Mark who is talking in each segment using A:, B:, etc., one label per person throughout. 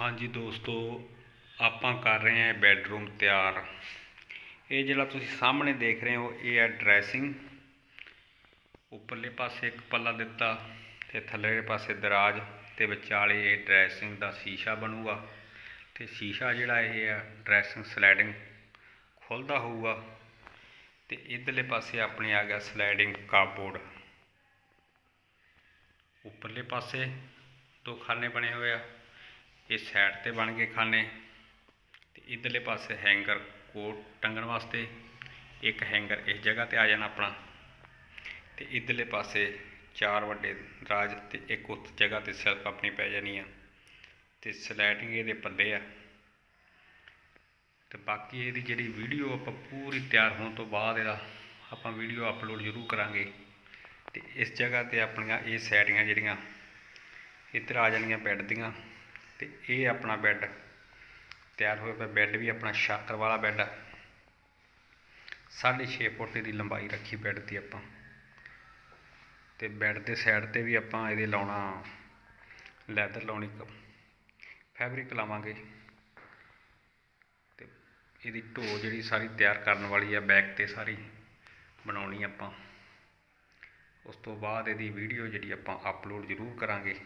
A: ਹਾਂਜੀ ਦੋਸਤੋ, ਆਪਾਂ ਕਰ ਰਹੇ ਹਾਂ ਬੈੱਡਰੂਮ ਤਿਆਰ। ਇਹ ਜਿਹੜਾ ਤੁਸੀਂ ਸਾਹਮਣੇ ਦੇਖ ਰਹੇ ਹੋ, ਇਹ ਹੈ ਡਰੈਸਿੰਗ। ਉੱਪਰਲੇ ਪਾਸੇ ਇੱਕ ਪੱਲਾ ਦਿੱਤਾ ਤੇ ਥੱਲੇਲੇ ਪਾਸੇ ਦਰਾਜ ਤੇ ਵਿਚਾਲੇ ਇਹ ਡਰੈਸਿੰਗ ਦਾ ਸ਼ੀਸ਼ਾ ਬਣੂਗਾ। ਤੇ ਸ਼ੀਸ਼ਾ ਜਿਹੜਾ ਇਹ ਹੈ, ਡਰੈਸਿੰਗ ਸਲਾਈਡਿੰਗ ਖੁੱਲਦਾ ਹੋਊਗਾ। ਤੇ ਇਧਰਲੇ ਪਾਸੇ ਆਪਣੇ ਆ ਗਿਆ ਸਲਾਈਡਿੰਗ ਕਾਪਬੋਰਡ ਉੱਪਰਲੇ ਪਾਸੇ ਦੋ ਖਾਨੇ ਬਣੇ ਹੋਏ ਆ। ਇਹ ਸਾਈਡ ਤੇ ਬਣ ਗਏ ਖਾਨੇ ਤੇ ਇਧਰਲੇ ਪਾਸੇ ਹੈਂਗਰ ਕੋਟ ਟੰਗਣ ਵਾਸਤੇ ਇੱਕ ਹੈਂਗਰ ਇਸ ਜਗ੍ਹਾ ਤੇ ਆ ਜਾਣਾ ਆਪਣਾ। ਤੇ ਇਧਰਲੇ ਪਾਸੇ ਚਾਰ ਵੱਡੇ ਦਰਾਜ ਤੇ ਇੱਕ ਉਸ ਜਗ੍ਹਾ ਤੇ ਸਿਰਫ ਆਪਣੀ ਪੈ ਜਾਣੀ ਆ। ਤੇ ਸਲਾਈਡਿੰਗ ਇਹਦੇ ਪੱਲੇ ਆ। ਤੇ ਬਾਕੀ ਇਹਦੀ ਜਿਹੜੀ ਵੀਡੀਓ ਆਪਾਂ ਪੂਰੀ ਤਿਆਰ ਹੋਣ ਤੋਂ ਬਾਅਦ ਇਹਦਾ ਆਪਾਂ ਵੀਡੀਓ ਅਪਲੋਡ ਜ਼ਰੂਰ ਕਰਾਂਗੇ। ਤੇ ਇਸ ਜਗ੍ਹਾ ਤੇ ਆਪਣੀਆਂ ਇਹ ਸੈਟੀਆਂ ਜਿਹੜੀਆਂ ਇੱਧਰ ਆ ਜਾਣਗੀਆਂ ਬੈੱਡ ਦੀਆਂ। ਤੇ ਇਹ ਆਪਣਾ ਬੈੱਡ ਤਿਆਰ ਹੋਇਆ ਪਿਆ ਬੈੱਡ ਵੀ ਆਪਣਾ ਸ਼ਾਕਰ ਵਾਲਾ ਬੈੱਡ ਆ 6.5 ਫੁੱਟ ਦੀ ਲੰਬਾਈ ਰੱਖੀ ਬੈੱਡ ਦੀ ਆਪਾਂ। ਤੇ ਬੈੱਡ ਦੇ ਸਾਈਡ ਤੇ ਵੀ ਆਪਾਂ ਇਹਦੇ ਲਾਉਣਾ ਲੈਦਰ ਲਾਉਣੀ ਫੈਬਰਿਕ ਲਾਵਾਂਗੇ। ਤੇ ਇਹਦੀ ਢੋ ਜਿਹੜੀ ਸਾਰੀ ਤਿਆਰ ਕਰਨ ਵਾਲੀ ਆ ਬੈਕ ਤੇ ਸਾਰੀ ਬਣਾਉਣੀ ਆਪਾਂ। ਉਸ ਤੋਂ ਬਾਅਦ ਇਹਦੀ ਵੀਡੀਓ ਜਿਹੜੀ ਆਪਾਂ ਅਪਲੋਡ ਜ਼ਰੂਰ ਕਰਾਂਗੇ।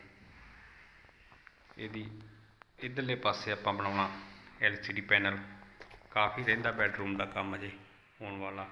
A: ਇਹਦੀ ਇਧਰਲੇ ਪਾਸੇ ਆਪਾਂ ਬਣਾਉਣਾ LCD ਪੈਨਲ ਕਾਫੀ ਰਹਿੰਦਾ ਬੈਡਰੂਮ ਦਾ ਕੰਮ ਅਜੇ ਹੋਣ ਵਾਲਾ।